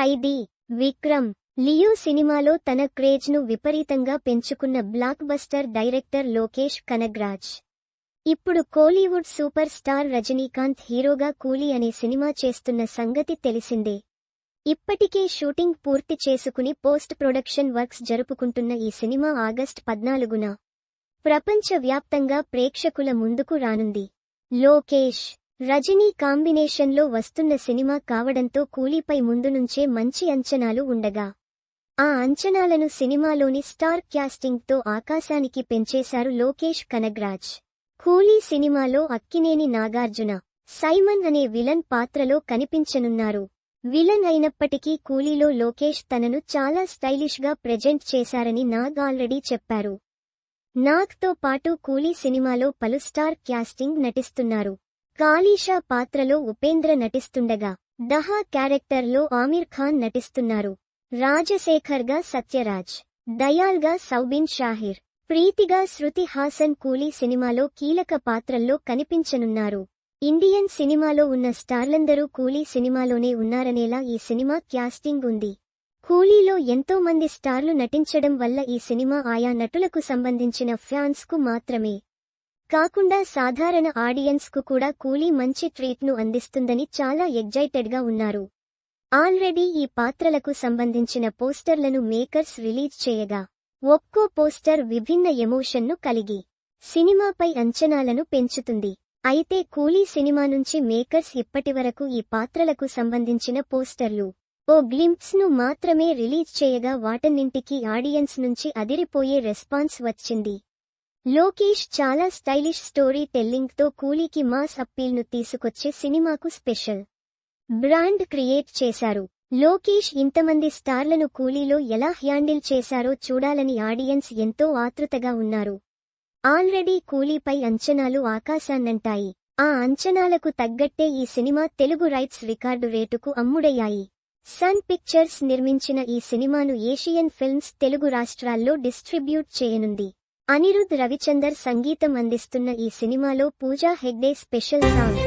ఖైదీ Vikram Leo సినిమాలో తన క్రేజ్ను విపరీతంగా పెంచుకున్న blockbuster director Lokesh Kanagaraj. ఇప్పుడు కోలీవుడ్ సూపర్ స్టార్ రజనీకాంత్ హీరోగా కూలీ అనే సినిమా చేస్తున్న సంగతి తెలిసిందే. ఇప్పటికే షూటింగ్ పూర్తి చేసుకుని పోస్ట్ ప్రొడక్షన్ వర్క్స్ జరుపుకుంటున్న ఈ సినిమా ఆగస్ట్ పద్నాలుగున ప్రపంచ వ్యాప్తంగా ప్రేక్షకుల ముందుకు రానుంది. లోకేష్ రజనీ కాంబినేషన్లో వస్తున్న సినిమా కావడంతో కూలీపై ముందు నుంచే మంచి అంచనాలు ఉండగా. ఆ అంచనాలను సినిమాలోని స్టార్ క్యాస్టింగ్తో ఆకాశానికి పెంచేశారు లోకేష్ కనగ్రాజ్. కూలీ సినిమాలో అక్కినేని నాగార్జున సైమన్ అనే విలన్ పాత్రలో కనిపించనున్నారు. విలన్ అయినప్పటికీ కూలీలో లోకేష్ తనను చాలా స్టైలిష్గా ప్రెజెంట్ చేశారని నాగ్ ఆల్రెడీ చెప్పారు. నాగ్తో పాటు కూలీ సినిమాలో పలు స్టార్ క్యాస్టింగ్ నటిస్తున్నారు. కాళీషా పాత్రలో ఉపేంద్ర నటిస్తుండగా దహా క్యారెక్టర్లో ఆమిర్ ఖాన్ నటిస్తున్నారు. రాజశేఖర్గా సత్యరాజ్ దయాల్గా సౌబిన్ షాహిర్ ప్రీతిగా శృతి హాసన్ కూలీ సినిమాలో కీలక పాత్రల్లో కనిపించనున్నారు. ఇండియన్ సినిమాలో ఉన్న స్టార్లందరూ కూలీ సినిమాలోనే ఉన్నారనేలా ఈ సినిమా క్యాస్టింగ్ ఉంది. కూలీలో ఎంతో మంది స్టార్లు నటించడం వల్ల ఈ సినిమా ఆయా నటులకు సంబంధించిన ఫ్యాన్స్కు మాత్రమే. కాకుండా సాధారణ ఆడియన్స్కు కూడా కూలీ మంచి ట్రీట్ను అందిస్తుందని చాలా ఎగ్జైటెడ్గా ఉన్నారు. ఆల్రెడీ ఈ పాత్రలకు సంబంధించిన పోస్టర్లను మేకర్స్ రిలీజ్ చేయగా ఒక్కో పోస్టర్ విభిన్న ఎమోషన్ను కలిగి సినిమాపై అంచనాలను పెంచుతుంది. అయితే కూలీ సినిమా నుంచి మేకర్స్ ఇప్పటివరకు ఈ పాత్రలకు సంబంధించిన పోస్టర్లు ఓ గ్లింప్స్ను మాత్రమే రిలీజ్ చేయగా వాటన్నింటికీ ఆడియన్స్ నుంచి అదిరిపోయే రెస్పాన్స్ వచ్చింది. లోకేష్ చాలా స్టైలిష్ స్టోరీ టెల్లింగ్తో కూలీకి మాస్ అప్పీల్ను తీసుకొచ్చే సినిమాకు స్పెషల్ బ్రాండ్ క్రియేట్ చేశారు. లోకేష్ ఇంతమంది స్టార్లను కూలీలో ఎలా హ్యాండిల్ చేశారో చూడాలని ఆడియన్స్ ఎంతో ఆతృతగా ఉన్నారు. ఆల్రెడీ కూలీపై అంచనాలు ఆకాశాన్నంటాయి. ఆ అంచనాలకు తగ్గట్టే ఈ సినిమా తెలుగు రైట్స్ రికార్డు రేటుకు అమ్ముడయ్యాయి. సన్ పిక్చర్స్ నిర్మించిన ఈ సినిమాను ఏషియన్ ఫిల్మ్స్ తెలుగు రాష్ట్రాల్లో డిస్ట్రిబ్యూట్ చేయనుంది. అనిరుద్ రవిచందర్ సంగీతం అందిస్తున్న ఈ సినిమాలో పూజా హెగ్డే స్పెషల్ సాంగ్.